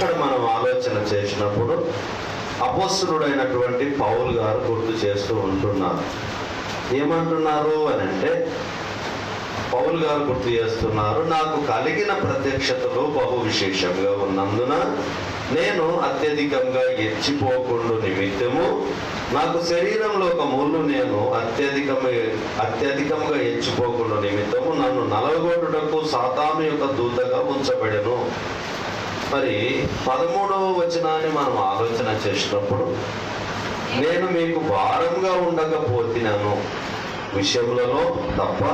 ఇక్కడ మనం ఆలోచన చేసినప్పుడు అపోస్తుడైనటువంటి పౌల్ గారు గుర్తు చేస్తూ ఉంటున్నారు. ఏమంటున్నారు అని అంటే పౌల్ గారు గుర్తు చేస్తున్నారు నాకు కలిగిన ప్రత్యక్షతలు బహు విశేషంగా ఉన్నందున నేను అత్యధికంగా ఎచ్చిపోకుండా నిమిత్తము నాకు శరీరంలో ఒక ముళ్ళు నేను అత్యధికమే అత్యధికంగా ఎచ్చిపోకుండా నిమిత్తము నన్ను నలగొట్టుటకు సాతాను యొక్క దూతగా ఉంచబడను. మరి పదమూడవ వచనాన్ని మనం ఆలోచన చేసినప్పుడు నేను మీకు భారంగా ఉండకపోతున్నాను విషయములలో తప్ప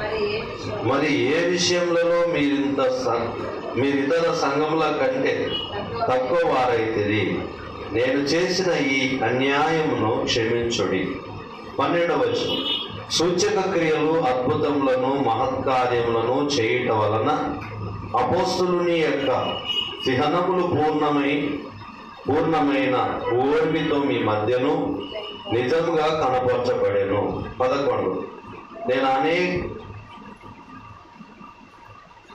మరి ఏ విషయం మరి ఏ విషయములలో మీరింత సం- మీరు ఇతర సంఘముల కంటే తక్కువ వారైతిరి. నేను చేసిన ఈ అన్యాయమును క్షమించుడి. పన్నెండవ వచనం. సూచక క్రియలు అద్భుతములను మహత్కార్యములను చేయుట వలన అపోస్తులుని యొక్క చిహ్నములు పూర్ణమై పూర్ణమైన ఓర్మితో మీ మధ్యను నిజముగా కనపరచబడేను. పదకొండు. నేను అనేక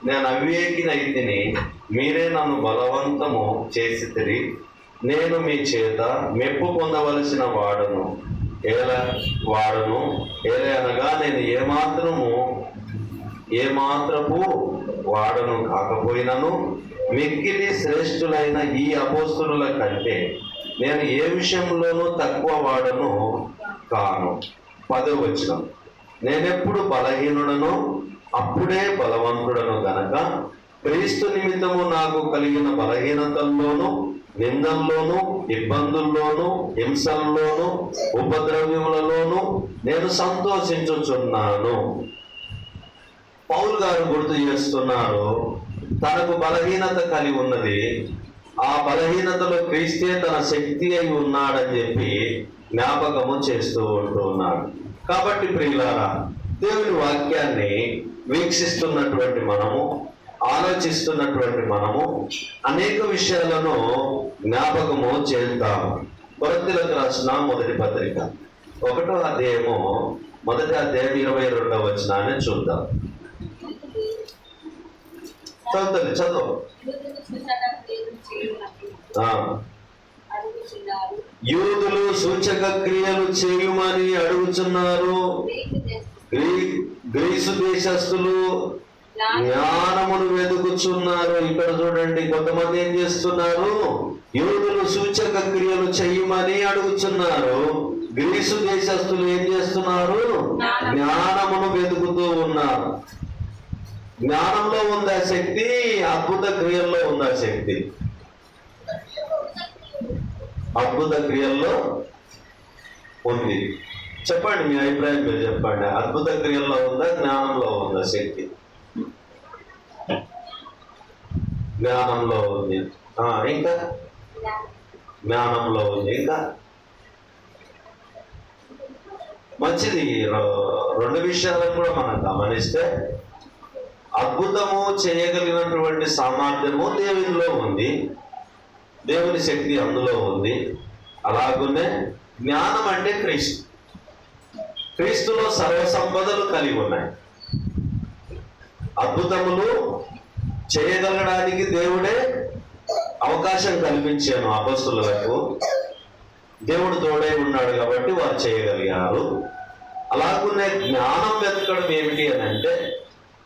నేను అవివేకినైతిని మీరే నన్ను బలవంతము చేసి తిరిగి నేను మీ చేత మెప్పు పొందవలసిన వాడను. ఏల వాడను. ఏలే అనగా నేను ఏమాత్రము ఏమాత్రపు వాడను కాకపోయినను మిక్కిలి శ్రేష్ఠులైన ఈ అపోస్తుల కంటే నేను ఏ విషయంలోనూ తక్కువ వాడను కాను. పదవి వచ్చిన నేనెప్పుడు బలహీనుడను అప్పుడే బలవంతుడను గనక క్రీస్తు నిమిత్తము నాకు కలిగిన బలహీనతల్లోనూ నిందల్లోనూ ఇబ్బందుల్లోనూ హింసల్లోనూ ఉపద్రవ్యములలోనూ నేను సంతోషించుచున్నాను. పౌల్ గారు గుర్తు చేస్తున్నారు తనకు బలహీనత కలిగి ఉన్నది. ఆ బలహీనతలో క్రీస్తే తన శక్తి అయి ఉన్నాడని చెప్పి జ్ఞాపకము చేస్తూ ఉంటూ ఉన్నాడు. కాబట్టి ప్రియులారా దేవుని వాక్యాన్ని వీక్షిస్తున్నటువంటి మనము ఆలోచిస్తున్నటువంటి మనము అనేక విషయాలను జ్ఞాపకము చేద్దాము. కొరతలకు రాసిన మొదటి పత్రిక. ఒకటో అధ్యాయము మొదటి అధ్యాయం ఇరవై రెండవ వచనాన్ని చూద్దాం. చదువుతుంది చదువు. యూదులు సూచక క్రియలు చేయుమని అడుగుతున్నారు గ్రీసు దేశస్థులు జ్ఞానమును వెతుకుచున్నారు ఇక్కడ చూడండి కొంతమంది ఏం చేస్తున్నారు? యూదులు సూచక క్రియలు చేయమని అడుగుతున్నారు గ్రీసు దేశస్థులు ఏం చేస్తున్నారు? జ్ఞానమును వెతుకుతూ ఉన్నారు. జ్ఞానంలో ఉందా శక్తి అద్భుత క్రియల్లో ఉందా శక్తి. అద్భుత క్రియల్లో ఉంది. చెప్పండి మీ అభిప్రాయం మీరు చెప్పండి. అద్భుత క్రియల్లో ఉందా జ్ఞానంలో ఉందా శక్తి? జ్ఞానంలో ఉంది. ఆ, ఇంకా? జ్ఞానంలో ఉంది. ఇంకా? మంచిది. రెండు విషయాలను కూడా మనం గమనిస్తే అద్భుతము చేయగలిగినటువంటి సామర్థ్యము దేవునిలో ఉంది. దేవుని శక్తి అందులో ఉంది. అలాగనే జ్ఞానం అంటే క్రీస్తు. క్రీస్తులో సర్వ సంపదలు కలిగి ఉన్నాయి. అద్భుతములు చేయగలగడానికి దేవుడే అవకాశం కల్పించాను అపస్తులకు. దేవుడు తోడై ఉన్నాడు కాబట్టి వారు చేయగలిగారు. అలాగునే జ్ఞానం వెతకడం ఏమిటి అని అంటే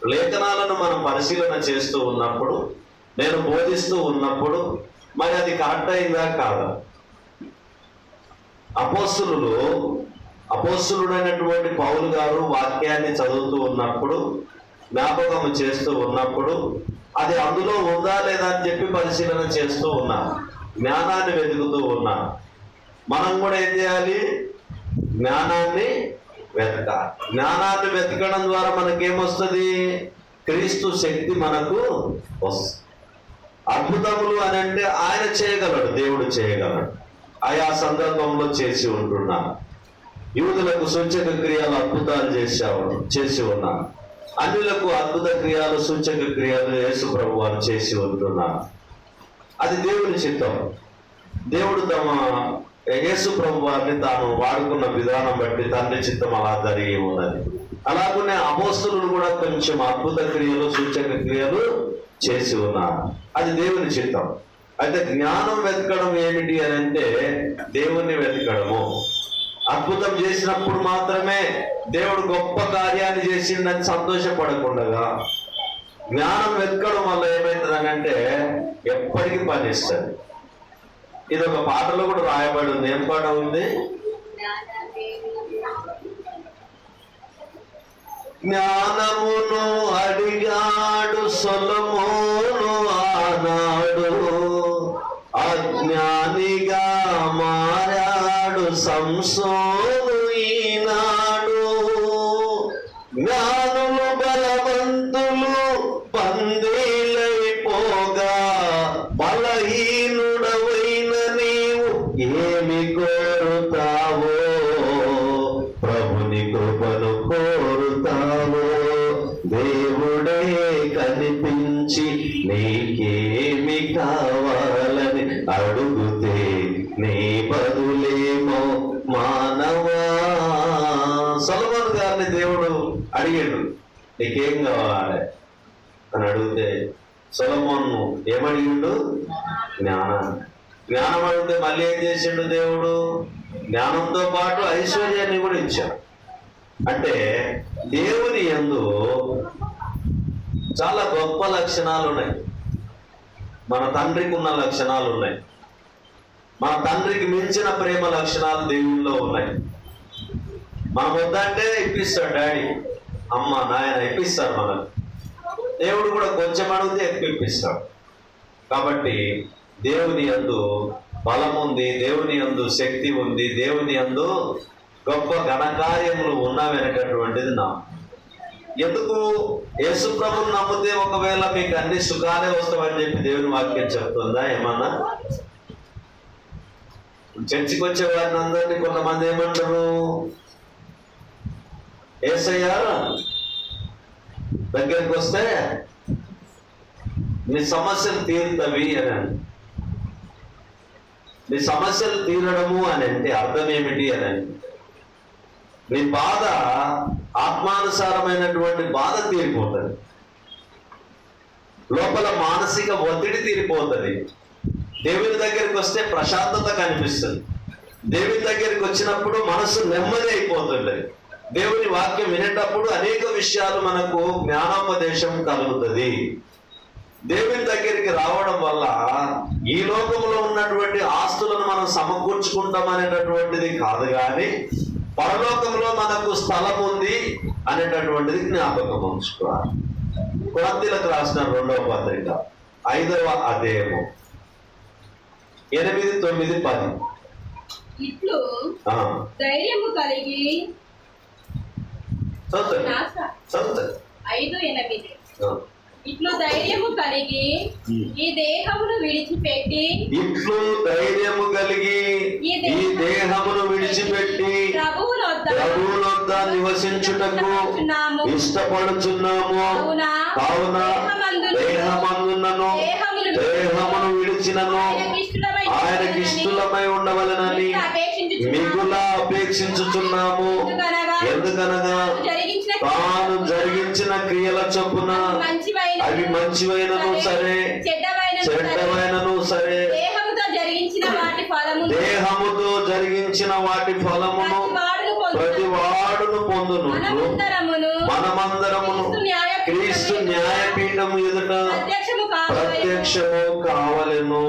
లేఖనాలను మనం పరిశీలన చేస్తూ ఉన్నప్పుడు నేను బోధిస్తూ ఉన్నప్పుడు మరి అది కరెక్ట్ అయిందా కాదా? అపోస్తులు అపోస్తులుడైనటువంటి పౌలు గారు వాక్యాన్ని చదువుతూ ఉన్నప్పుడు జ్ఞాపకం చేస్తూ ఉన్నప్పుడు అది అందులో ఉందా లేదా అని చెప్పి పరిశీలన చేస్తూ ఉన్నా. జ్ఞానాన్ని వెతుకుతూ ఉన్నా. మనం కూడా ఏం చేయాలి? జ్ఞానాన్ని వెతకాలి. జ్ఞానాన్ని వెతకడం ద్వారా మనకేమొస్తుంది? క్రీస్తు శక్తి మనకు వస్తుంది. అద్భుతములు అని అంటే ఆయన చేయగలడు దేవుడు చేయగలడు. ఆయా సందర్భంలో చేసి ఉంటున్నాను యువతులకు సూచక క్రియలు అద్భుతాలు చేశావు చేసి ఉన్నాను అన్యులకు అద్భుత క్రియలు సూచక క్రియలు యేసు ప్రభు వారు చేసి ఉంటున్నారు అది దేవుని చిత్తం. దేవుడు తమ యేసు ప్రభు వారిని తాను వాడుకున్న విధానం బట్టి తండ్రి చిత్తం అలా జరిగి ఉన్నది. అలాగనే అపోస్తులు కూడా కొంచెం అద్భుత క్రియలు సూచక క్రియలు చేసి ఉన్నారు. అది దేవుని చిత్తం. అయితే జ్ఞానం వెతకడం ఏమిటి అని అంటే దేవుణ్ణి వెతకడము. అద్భుతం చేసినప్పుడు మాత్రమే దేవుడు గొప్ప కార్యాన్ని చేసిండని సంతోషపడకుండా జ్ఞానం వెతకడం వల్ల ఏమవుతుందని అంటే ఎప్పటికీ పనిస్తుంది ఇది ఒక పాటలో కూడా రాయబడి ఉంది. ఏం పాట ఉంది? జ్ఞానమును అడిగాడు సొలమోను ఆనాడు. అజ్ఞానిగా మారాడు సంసోను ఈనా కావాలి అని అడిగితే సొలమోన్ను ఏమడిగిండు? జ్ఞానాన్ని జ్ఞానం అడిగితే మళ్ళీ ఏం చేసిండు దేవుడు? జ్ఞానంతో పాటు ఐశ్వర్యాన్ని కూడా ఇచ్చాడు. అంటే దేవుని యందు చాలా గొప్ప లక్షణాలు ఉన్నాయి. మన తండ్రికి ఉన్న లక్షణాలు ఉన్నాయి. మన తండ్రికి మించిన ప్రేమ లక్షణాలు దేవుల్లో ఉన్నాయి. మనం వద్దంటే ఇప్పిస్తాడు డాడీ. అమ్మ నాయన ఇప్పిస్తాడు మనకు దేవుడు కూడా కొంచెం అడిగితే ఎక్కువ కాబట్టి దేవుని యందు బలం ఉంది దేవుని యందు శక్తి ఉంది దేవుని యందు గొప్ప ఘనకార్యములు ఉన్నవనేటటువంటిది నా ఎందుకు? యేసు ప్రభుని నమ్మితే ఒకవేళ మీకు అన్ని సుఖాలే వస్తామని చెప్పి దేవుని వాక్యం చెప్తుందా? ఏమన్నా? చర్చికి వచ్చే వారిని అందరినీ కొంతమంది ఏమంటారు? ఏసయ్యా దగ్గరికి వస్తే నీ సమస్యలు తీరుతవి అని మీ నీ సమస్యలు తీరడము అని అంటే అర్థం ఏమిటి అని మీ నీ బాధ ఆత్మానుసారమైనటువంటి బాధ తీరిపోతుంది. లోపల మానసిక ఒత్తిడి తీరిపోతుంది. దేవుని దగ్గరికి వస్తే ప్రశాంతత కనిపిస్తుంది. దేవుని దగ్గరికి వచ్చినప్పుడు మనసు నెమ్మది అయిపోతుంటది దేవుని వాక్యం వినేటప్పుడు అనేక విషయాలు మనకు జ్ఞానోపదేశం కలుగుతుంది. దేవుని దగ్గరికి రావడం వల్ల ఈ లోకంలో ఉన్నటువంటి ఆస్తులను మనం సమకూర్చుకుంటాం అనేటటువంటిది కాదు కానీ పరలోకంలో మనకు స్థలం ఉంది అనేటటువంటిది జ్ఞాపకం ఉంచుకోవాలి. కొరంతీలకు రాసిన రెండవ పత్రిక ఐదవ అధ్యాయము ఎనిమిది తొమ్మిది పది. ఇట్లు ధైర్యము కలిగి ఐదు ఎనిమిది. ఆ. ఇట్లు ధైర్యము కలిగి ఈ. దేహమును విడిచిపెట్టి ఇట్లు ధైర్యము కలిగి ఈ దేహమును విడిచిపెట్టి ప్రభువునొద్ద నివసించుటకు ఇష్టపడుచున్నాము. కావున దేహమందున్నను దేహమును విడిచినను. ఆయనకి ఇష్టలమై ఉండవలనని మిగుల అపేక్షించుచున్నాము. ఎందుకనగా తాను జరిగించిన క్రియల చొప్పున మంచివైన అవి మంచివైనను సరే చెడ్డమైనను సరే దేహముతో జరిగించిన వాటి ఫలమును ప్రతి వాడును పొందునుట్లు మనమందరమును క్రీస్తు న్యాయపీఠం ఎదుట ప్రత్యక్షము కావలెను.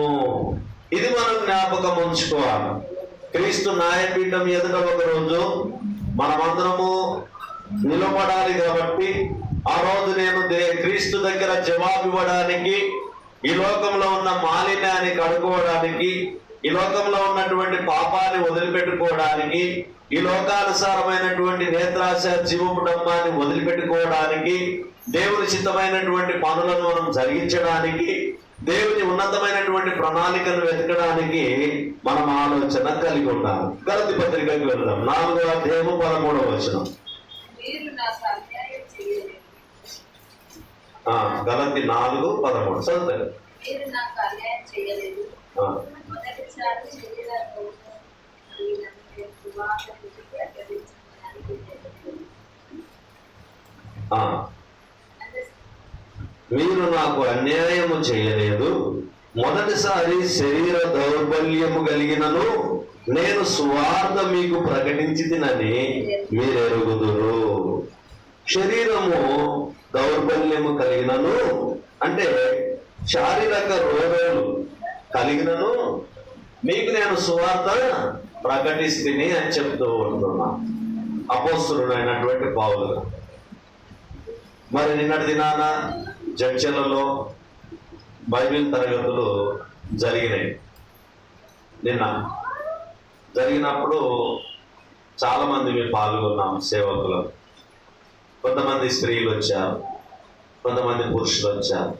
ఇది మనం జ్ఞాపకం ఉంచుకోవాలి. క్రీస్తు న్యాయపీఠం ఎదుట ఒక రోజు మనమందరము నిలబడాలి కాబట్టి ఆ రోజు నేను దే- క్రీస్తు దగ్గర జవాబు ఇవ్వడానికి ఈ లోకంలో ఉన్న మాలిన్యాన్ని కడుక్కోవడానికి ఈ లోకంలో ఉన్నటువంటి పాపాన్ని వదిలిపెట్టుకోవడానికి ఈ లోకానుసారమైనటువంటి నేత్రాశ జీవపుడంబాన్ని వదిలిపెట్టుకోవడానికి దేవుని చిత్తమైనటువంటి పనులను మనం జరిగించడానికి దేవుని ఉన్నతమైనటువంటి ప్రణాళికను వెతకడానికి మనం ఆలోచన కలిగి ఉండాలి. గలతి పత్రికకు వెళ్దాం. నాలుగో అధ్యాయము పదమూడవ వచనం. గలతి నాలుగు పదమూడు. చదువుతారు. ఆ, మొదటిసారి శరీరాన్ని కలిగినందుకు సువార్తను ప్రకటించడానికి ఆ. మీరు నాకు అన్యాయము చేయలేదు. మొదటిసారి శరీర దౌర్బల్యము కలిగినను నేను స్వార్థ మీకు ప్రకటించితినని మీరు ఎరుగుదురు శరీరము దౌర్బల్యము కలిగినను అంటే శారీరక రోగాలు కలిగినను మీకు నేను సువార్త ప్రకటిస్తుని అని చెప్తూ ఉంటున్నా. అయినటువంటి పావులు మరి నిన్నటి దినాన జడ్చలలో బైబిల్ తరగతులు జరిగినాయి. నిన్న జరిగినప్పుడు చాలామంది మేము పాల్గొన్నాం సేవకులు. కొంతమంది స్త్రీలు వచ్చారు కొంతమంది పురుషులు వచ్చారు.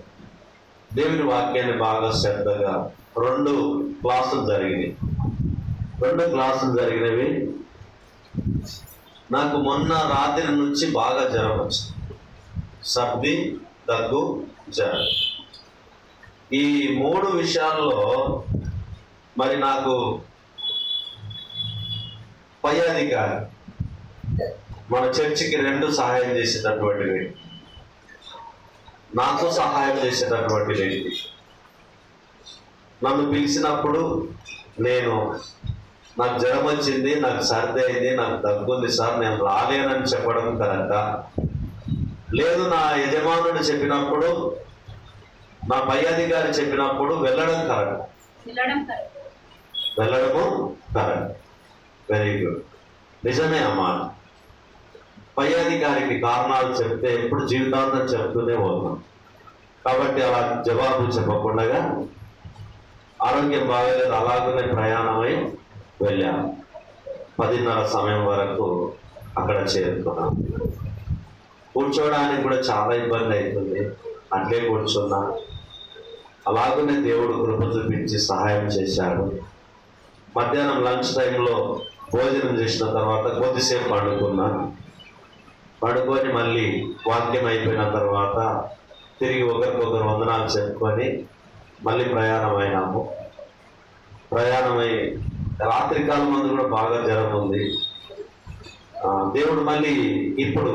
దేవుని వాక్యాన్ని బాగా శ్రద్ధగా రెండు క్లాసులు జరిగినాయి. రెండు క్లాసులు జరిగినవి నాకు మొన్న రాత్రి నుంచి బాగా జ్వరం వచ్చింది. సర్ది దగ్గు జ్వరం ఈ మూడు విషయాల్లో మరి నాకు పై అధికారి మన చర్చికి రెండు సహాయం చేసేటటువంటి వ్యక్తి. నాకు సహాయం చేసేటటువంటి వ్యక్తి. నన్ను పిలిచినప్పుడు నేను నాకు జ్వరం వచ్చింది నాకు సర్ది అయింది నాకు దగ్గుంది సార్ నేను రాలేనని చెప్పడం కరెక్టా? లేదు నా యజమానుడు చెప్పినప్పుడు నా పై అధికారి చెప్పినప్పుడు వెళ్ళడం కరెక్ట్ వెళ్ళడం కరెక్ట్ వెళ్ళడము కరెక్ట్ వెరీ గుడ్ నిజమే అమ్మా. పై అధికారికి కారణాలు చెప్తే ఎప్పుడు జీవితాంతం చెప్తూనే ఉన్నాం కాబట్టి అలా జవాబు చెప్పకుండా ఆరోగ్యం బాగలేదు అలాగనే ప్రయాణమై వెళ్ళాం. పదిన్నర సమయం వరకు అక్కడ చేరుకున్నాం. కూర్చోవడానికి కూడా చాలా ఇబ్బంది అవుతుంది అట్లే కూర్చున్నా. అలాగనే దేవుడు కృప చూపించి సహాయం చేశాడు. మధ్యాహ్నం లంచ్ టైంలో భోజనం చేసిన తర్వాత కొద్దిసేపు పడుకున్నా. పడుకొని మళ్ళీ వాక్యం అయిపోయిన తర్వాత తిరిగి ఒకరికొకరు వందనాలు చెప్పుకొని మళ్ళీ ప్రయాణం అయినాము ప్రయాణమై రాత్రికాలం మందు కూడా బాగా జ్వరం ఉంది దేవుడు మళ్ళీ ఇప్పుడు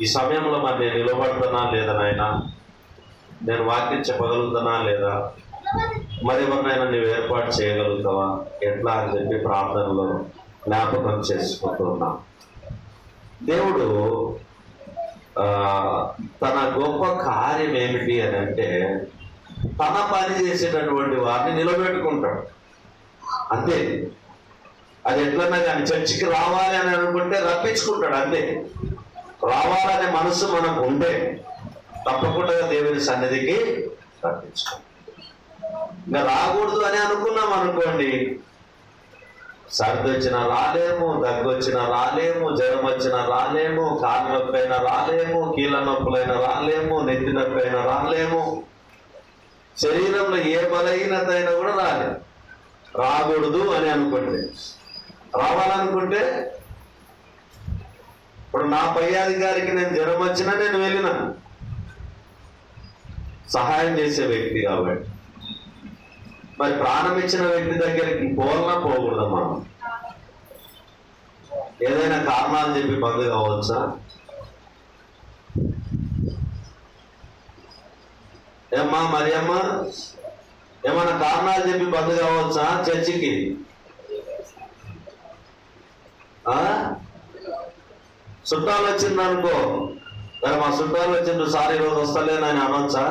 ఈ సమయంలో మరి నేను నిలబడుతున్నా లేదా నాయన? నేను వాక్యం చెప్పగలుగుతానా లేదా? మరి ఎవరినైనా నువ్వు ఏర్పాటు చేయగలుగుతావా? ఎట్లా అని చెప్పి ప్రార్థనలో జ్ఞాపకం చేసుకుంటున్నా. దేవుడు తన గొప్ప కార్యం ఏమిటి అని అంటే తన పని చేసేటటువంటి వారిని నిలబెట్టుకుంటాడు. అంతే. అది ఎట్లన్నా కానీ చర్చికి రావాలి అని అనుకుంటే రప్పించుకుంటాడు అంతే. రావాలనే మనసు మనకు ఉంటే తప్పకుండా దేవుని సన్నిధికి రప్పించుకుంటాడు ఇంకా రాకూడదు అని అనుకున్నాం అనుకోండి. సర్ది వచ్చినా రాలేము దగ్గు వచ్చినా రాలేము జ్వరం వచ్చినా రాలేము కాలు నొప్పి అయినా రాలేము కీళ్ళ నొప్పులైనా రాలేము నెత్తి నొప్పి అయినా రాలేము. శరీరంలో ఏ బలహీనత అయినా కూడా రాలేదు. రాకూడదు అని అనుకుంటే రావాలనుకుంటే ఇప్పుడు నా పై అధికారికి నేను జ్వరం వచ్చినా నేను వెళ్ళిన. సహాయం చేసే వ్యక్తి కాబట్టి. మరి ప్రాణం ఇచ్చిన వ్యక్తి దగ్గరికి పోలనా పోకూడదా మనం. ఏదైనా కారణాలు చెప్పి బంద్ కావచ్చా? ఏమ్మా మరి అమ్మా ఏమైనా కారణాలు చెప్పి బంద్ కావచ్చా చర్చికి ఆ? చుట్టాలు వచ్చిందనుకో మరి మా చుట్టాలు వచ్చిండు సార్ ఈరోజు వస్తలేనని అనొచ్చా?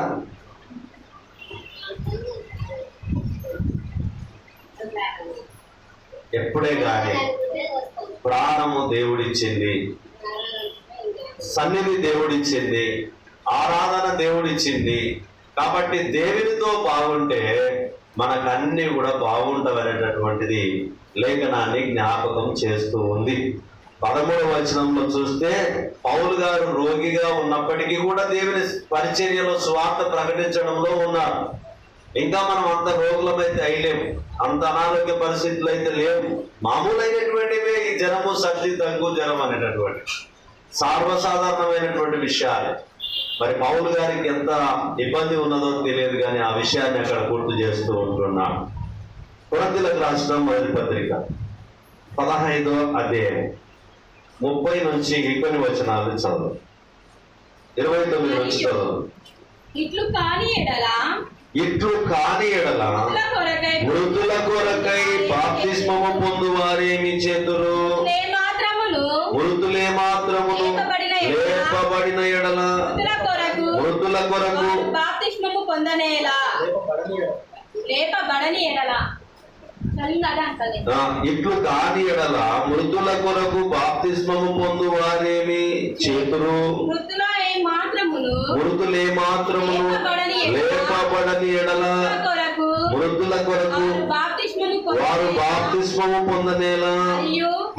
ఎప్పుడే కానీ ప్రాణము దేవుడిచ్చింది సన్నిధి దేవుడిచ్చింది ఆరాధన దేవుడిచ్చింది. కాబట్టి దేవునితో బాగుంటే మనకన్నీ కూడా బాగుంటవనేటటువంటిది లేఖనాన్ని జ్ఞాపకం చేస్తూ ఉంది. పదమూడవ వచనంలో చూస్తే పౌలు గారు రోగిగా ఉన్నప్పటికీ కూడా దేవుని పరిచర్యలో స్వార్థ ప్రకటించడంలో ఉన్నారు. ఇంకా మనం అంత రోగులమైతే అయ్యలేము అంత అనారోగ్య పరిస్థితులు అయితే లేవు. మామూలైనటువంటివే ఈ జనము సర్ది దగ్గు జ్వరం అనేటటువంటి సర్వసాధారణమైనటువంటి విషయాలు. మరి పౌలు గారికి ఎంత ఇబ్బంది ఉన్నదో తెలియదు కానీ ఆ విషయాన్ని అక్కడ గుర్తు చేస్తూ ఉంటున్నాం కొరంతిలకు రాసిన మొదటి పత్రిక పదహైదో అధ్యాయం. ముప్పై నుంచి కొన్ని వచనాలు చదువు ఇరవై తొమ్మిది నుంచి చదువు ఇట్లు కాని ఎడల? ఇట్లు కాని ఎడల. మృతుల కొరకై బాప్తిస్మము పొందు వారేమి మాత్రములు మృతులే మాత్రమును లేపబడిన ఎడల? మృతుల కొరకు బాప్తిస్మము పొందనేలా? లేపబడని ఎడల. ఇట్లు కాని ఎడల మృతుల కొరకు బాప్తిస్మము పొందు వారేమి చేతురు మృతుల మాత్రములు మాత్రమును లేపబడని ఎడల మృతుల కొరకు వారు బాప్తిస్మము పొందనేలా.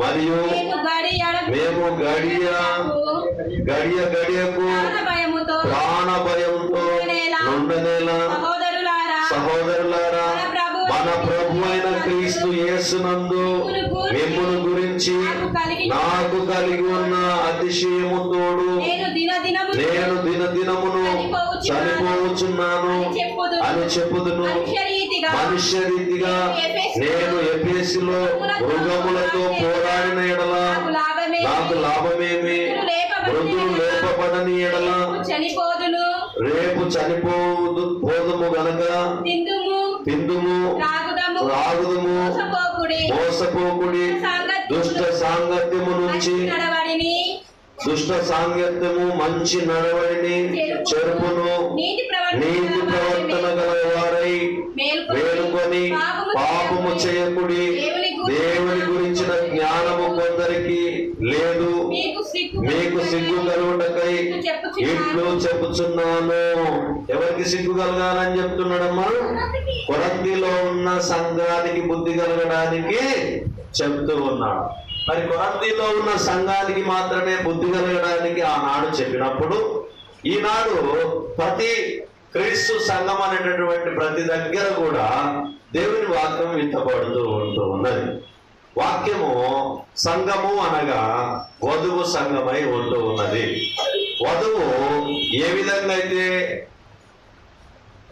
మరియు మేము గడియ గడియ గడియ గడియకు ప్రాణ భయంతో సహోదరులారా సహోదరులారా మన ప్రభు అయిన క్రీస్తు యేసునందు మిమ్మును గురించి నాకు కలిగి ఉన్న అతిశయము తోడు నేను దినదినము నేను దినదినమును చనిపోవచ్చున్నాను అని చెప్పుదును. మనుష్య రీతిగా నేను ఎఫెసులో మృగములతో పోరాడిన ఎడల నాకు లాభమే నాకు లాభమేమి? మృతులు లేపబడని ఎడల రేపు చనిపోదు పోదుము గనక తిందుము రాగుదుము మోసపోకుడి దుష్ట సాంగత్యము నుంచి దుష్ట సాంగత్యము మంచి నడవడిని చెరుపును నీతి ప్రవర్తన నీతి ప్రవర్తన గల వారై మేలుకొని పాపము చేయకుడి దేవుని గురించిన జ్ఞానము కొందరికి లేదు. మీకు సిగ్గు కలుగుటకై ఇట్లు చెప్పుచున్నాను. ఎవరికి సిగ్గు కలగాలని చెప్తున్నాడమ్మా? కొరంతిలో ఉన్న సంఘానికి బుద్ధి కలగడానికి చెప్తూ ఉన్నాడు. మరి కొరంతిలో ఉన్న సంఘానికి మాత్రమే బుద్ధి కలగడానికి ఆనాడు చెప్పినప్పుడు ఈనాడు ప్రతి క్రీస్తు సంఘం అనేటటువంటి ప్రతి దగ్గర కూడా దేవుని వాక్యం విత్తబడుతూ ఉంటూ ఉన్నది. వాక్యము సంఘము అనగా వధువు సంఘమై ఉంటూ ఉన్నది. వధువు ఏ విధంగా అయితే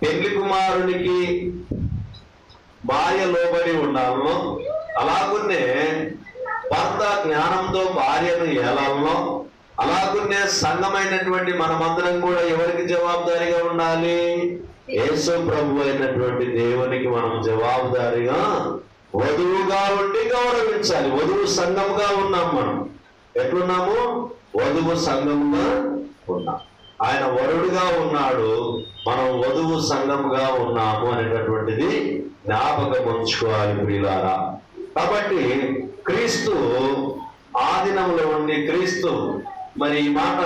పెళ్ళి కుమారునికి భార్య లోబడి ఉండాలనో అలాగున్నే భర్త జ్ఞానంతో భార్యను ఏలాలనో అలాగున్నే సంఘమైనటువంటి మనమందరం కూడా ఎవరికి జవాబుదారీగా ఉండాలి? యేసు ప్రభు అయినటువంటి దేవునికి మనం జవాబుదారిగా వధువుగా ఉండి గౌరవించాలి. వధువు సంఘంగా ఉన్నాం మనం. ఎట్లున్నాము? వధువు సంఘంగా ఉన్నాం. ఆయన వరుడుగా ఉన్నాడు. మనం వధువు సంఘముగా ఉన్నాము అనేటటువంటిది జ్ఞాపకం ఉంచుకోవాలి ప్రియులారా. కాబట్టి క్రీస్తు ఆదినంలో ఉండి క్రీస్తు మరి ఈ మాట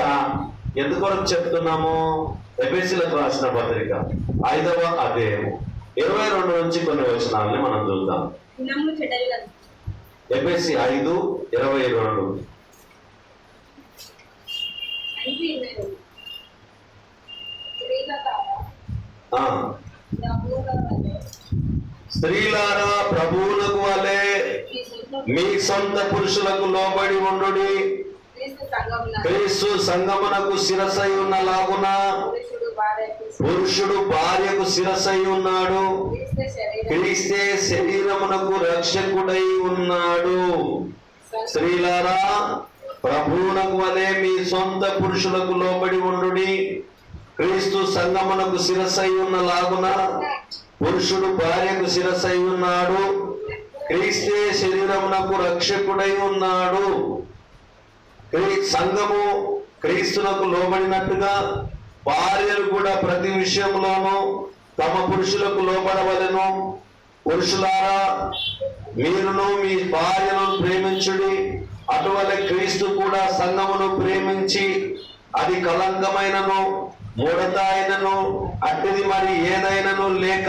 ఎందుకొరకు చెప్తున్నాము? ఎపిసిలకు రాసిన పత్రిక ఐదవ అధ్యాయము. ఇరవై రెండు నుంచి కొన్ని వచనాలని మనం చూద్దాం. ఎపిసి ఐదు ఇరవై రెండు. స్త్రీలారా ప్రభువులకు వలె మీ సొంత పురుషులకు లోబడి ఉండుడి. క్రీస్తు సంగమునకు శిరసై ఉన్న లాగున పురుషుడు భార్యకు శిరసై ఉన్నాడు. క్రీస్తు శరీరం క్రీస్తే శరీరమునకు రక్షకుడై ఉన్నాడు. స్త్రీలారా ప్రభువునకు వలె మీ సొంత పురుషులకు లోబడి ఉండుడి. క్రీస్తు సంగమునకు శిరసై ఉన్న లాగున పురుషుడు భార్యకు శిరసై ఉన్నాడు. క్రీస్తే శరీరమునకు రక్షకుడై ఉన్నాడు. సంఘము క్రీస్తులకు లోబడినట్టుగా భార్యలు కూడా ప్రతి విషయంలోనూ తమ పురుషులకు లోబడవలను. పురుషులారా మీరును మీ భార్యను ప్రేమించుడి అటువలే క్రీస్తు కూడా సంఘమును ప్రేమించి అది కలంకమైనను ముడత అయినను అట్టిది మరి ఏదైనను లేక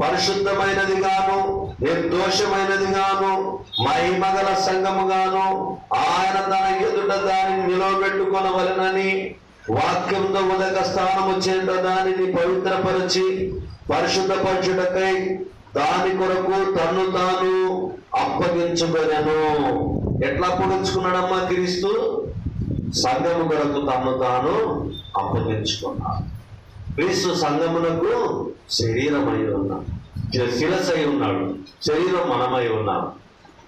పరిశుద్ధమైనది గాను నిర్దోషమైనదిగాను మహిమగల సంఘముగాను ఆయన తన ఎదుట దానిని నిలవబెట్టుకొనవలనని వాక్యంతో ఉదక స్థానము చేత దానిని పవిత్రపరిచి పరిశుద్ధపరచుటకై దాని కొరకు తన్ను తాను అప్పగించుకొనెను. ఎట్లా అప్పగించుకున్నాడమ్మా క్రీస్తు? సంఘము కొరకు తన్ను తాను అప్పగించుకున్నాడు. క్రీస్తు సంఘమునకు శరీరమై ఉన్నాడు. శిరసై ఉన్నాడు శరీరం మనమై ఉన్నాం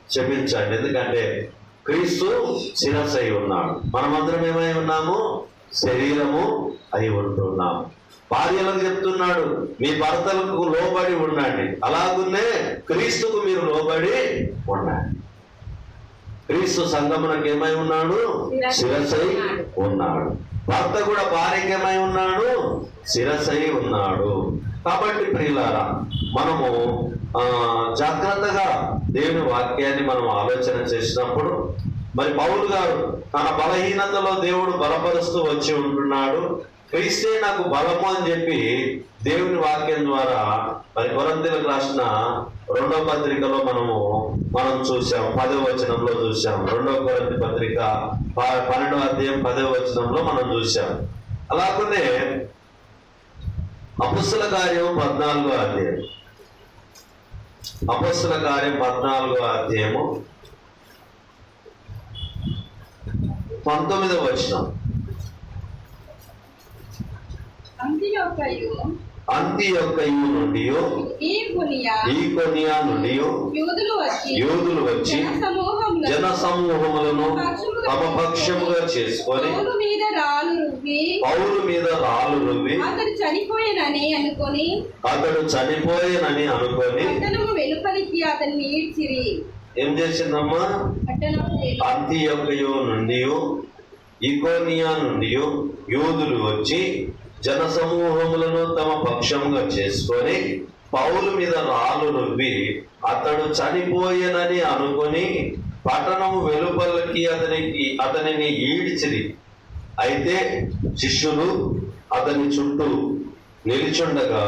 క్షమించండి ఎందుకంటే క్రీస్తు శిరసై ఉన్నాడు. మనమందరం ఏమై ఉన్నాము? శరీరము అయి ఉంటున్నాము. భార్యలకు చెప్తున్నాడు మీ భర్తలకు లోబడి ఉండండి. అలాగునే క్రీస్తుకు మీరు లోబడి ఉండండి. క్రీస్తు సంగమునకు ఏమై ఉన్నాడు? శిరసై ఉన్నాడు. భర్త కూడా భార్యకేమై ఉన్నాడు? శిరసై ఉన్నాడు. కాబట్టి ప్రియులారా మనము జాగ్రత్తగా దేవుని వాక్యాన్ని మనం ఆలోచన చేసినప్పుడు మరి పౌలు గారు తన బలహీనతలో దేవుడు బలపరుస్తూ వచ్చి ఉంటున్నాడు. క్రీస్తే నాకు బలము అని చెప్పి దేవుని వాక్యం ద్వారా మరి కొరంతీలకు రాసిన రెండవ పత్రికలో మనము మనం చూసాం పదవ వచనంలో చూసాం రెండవ కొరంతి పత్రిక ప- పన్నెండవ అధ్యాయం పదవ వచనంలో మనం చూసాం అలాగనే అపుస్తుల కార్యం పద్నాలుగో అధ్యాయం. అపస్సుల కార్యం పద్నాలుగో అధ్యాయము పంతొమ్మిదవ వచనం. అంత్యొక్కయు అంతి యొక్క నుండి ఈ కొనియా ఈ కొనియా నుండి యూదులు వచ్చి జన సమూహములను తమ పక్షముగా చేసుకొని పౌరు మీద రాళ్ళు రువ్వి అతడు చనిపోయానని అనుకొని అతడు చనిపోయేనని అనుకొని పట్టణము వెలుపలికి అతన్ని ఈడ్చిరి. ఏం చేసిందమ్మా? పట్టణము వెలు- అంతి యొక్కయో నుండి ఈకోనియా నుండి యూదులు వచ్చి జన సమూహములను తమ పక్షంగా చేసుకొని పౌలు మీద రాళ్ళు రువ్వి అతడు చనిపోయేనని అనుకొని పట్టణము వెలుపలకి అతనికి అతనిని ఈడ్చిరి. అయితే శిష్యులు అతని చుట్టూ నిలిచుండగా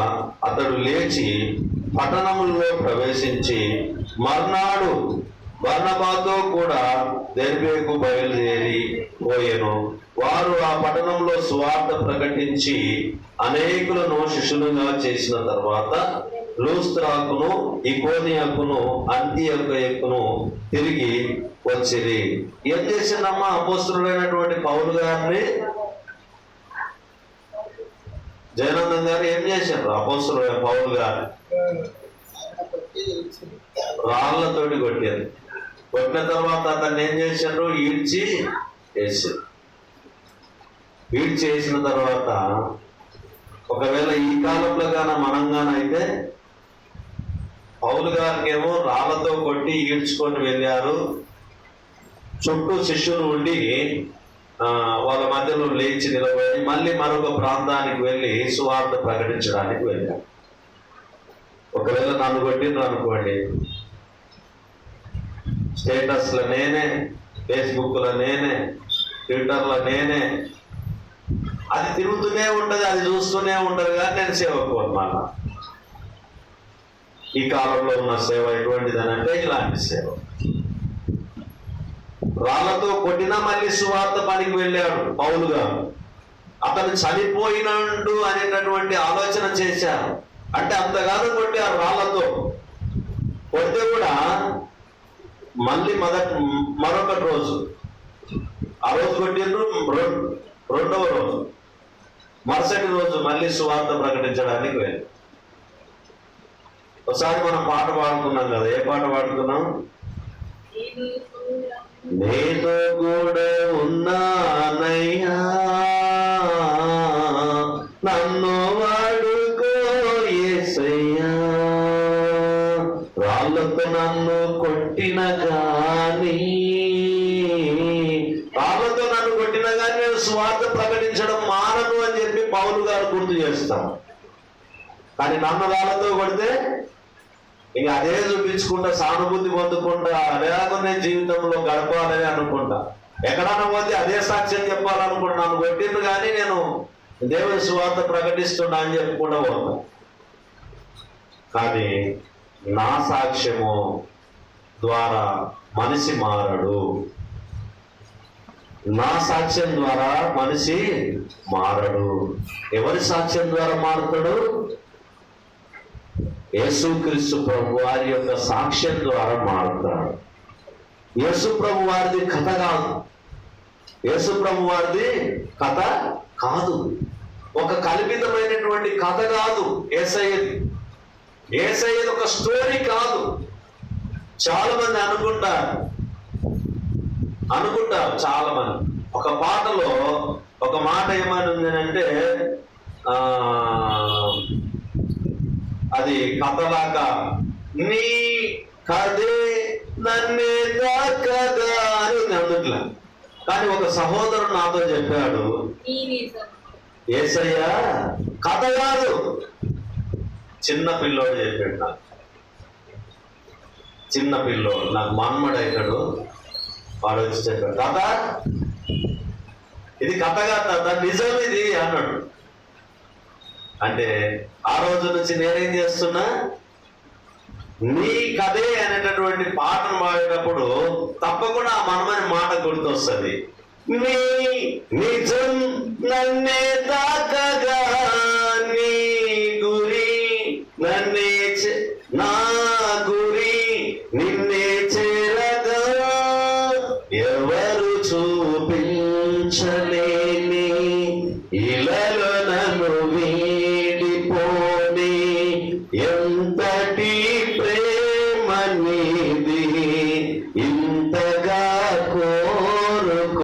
అతడు లేచి పట్టణములో ప్రవేశించి మర్నాడు బర్నబాతో కూడా దెర్బేకు బయలుదేరి పోయాను. వారు ఆ పట్టణంలో సువార్త ప్రకటించి అనేకులను శిష్యులుగా చేసిన తర్వాత లూస్త్రాకును ఇకోనియాకును అంతియకును తిరిగి వచ్చిరి. ఏం చేసిందమ్మా అపోస్తుడైనటువంటి పౌలు గారిని జయనందన్ గారు ఏం చేశారు? అపోస్తుడు పౌలు గారు రాళ్ళతోటి కొట్టారు. కొట్టిన తర్వాత అతన్ని ఏం చేశారు? ఈడ్చి వేసారు వీడ్ చేసిన తర్వాత ఒకవేళ ఈ కాలంలో కాన మనంగానైతే పౌలు గారికి ఏమో రాళ్ళతో కొట్టి ఈడ్చుకొని వెళ్ళారు. చుట్టూ శిష్యులు ఉండి వాళ్ళ మధ్యలో లేచి నిలబడి మళ్ళీ మరొక ప్రాంతానికి వెళ్ళి సువార్త ప్రకటించడానికి వెళ్ళారు. ఒకవేళ నన్ను కొట్టిండ్రు అనుకోండి. స్టేటస్లో నేనే ఫేస్బుక్లో నేనే ట్విట్టర్లో నేనే అది తిరుగుతూనే ఉంటుంది అది చూస్తూనే ఉంటుంది కానీ నేను సేవకు అన్నమాట ఈ కాలంలో ఉన్న సేవ ఎటువంటిది అని అంటే ఇలాంటి సేవ. రాళ్ళతో కొట్టినా మళ్ళీ సువార్త పనికి వెళ్ళాడు పౌలు గారు. అతను చనిపోయినాడు అనేటటువంటి ఆలోచన చేశారు. అంటే అంతగానం కొట్టారు రాళ్ళతో కొడితే కూడా మళ్ళీ మొదటి మరొకటి రోజు. ఆ రోజు కొట్టిండ్రు రెండవ రోజు. మరుసటి రోజు మళ్ళీ సువార్త ప్రకటించడానికి వెళ్ళి. ఒకసారి మనం పాట పాడుకున్నాం కదా ఏ పాట పాడుకున్నాం? నేతో కూడా ఉన్నానయ్యా నన్ను వాడుకో యేసయ్యా రాళ్ళతో నన్ను కొట్టినగా గాని రాళ్ళతో నన్ను కొట్టిన గాని నేను స్వార్థ ప్రకటించడం మానను అని చెప్పి పౌలు గారు గుర్తు చేస్తాం కానీ నన్ను రాళ్ళతో కొడితే ఇంకా అదే చూపించుకుంటా సానుభూతి పొందుకుంటా అలాగనే జీవితంలో గడపాలని అనుకుంటా. ఎక్కడన్నా పోతే అదే సాక్ష్యం చెప్పాలనుకుంటున్నాను. కొట్టిండు కానీ నేను దేవుని సువార్త ప్రకటిస్తున్నా అని చెప్పుకుంటా పోతా. కానీ నా సాక్ష్యము ద్వారా మనిషి మారడు. నా సాక్ష్యం ద్వారా మనిషి మారడు. ఎవరి సాక్ష్యం ద్వారా మారుతాడు? యేసుక్రీస్తు ప్రభు వారి యొక్క సాక్ష్యం ద్వారా మారుతాడు. యేసు ప్రభు వారిది కథ కాదు. యేసు ప్రభు వారిది కథ కాదు. ఒక కల్పితమైనటువంటి కథ కాదు ఏసయ్యది. ఏసయ్యది ఒక స్టోరీ కాదు. చాలా మంది అనుకుంటారు. అనుకుంటారు చాలా మంది ఒక పాటలో ఒక మాట ఏమని ఉంది అంటే అది కథలాగా. నీ కదే నన్నే దాకదా అని అందుట్లా కానీ ఒక సహోదరుడు నాతో చెప్పాడు ఏసయ్యా కథ కాదు. చిన్న పిల్లోడు చెప్పాడు నాకు. చిన్న పిల్లోడు నాకు మన్మడు అవుతాడు వాడు వచ్చి చెప్పాడు తాత ఇది కథ కాదు తాత నిజం ఇది అన్నాడు. అంటే ఆ రోజు నుంచి నేనేం చేస్తున్నా? నీ కథే అనేటటువంటి పాటను పాడేటప్పుడు తప్పకుండా ఆ మనమని మాట గుర్తొస్తుంది. నీ నిజం నన్నే దాకా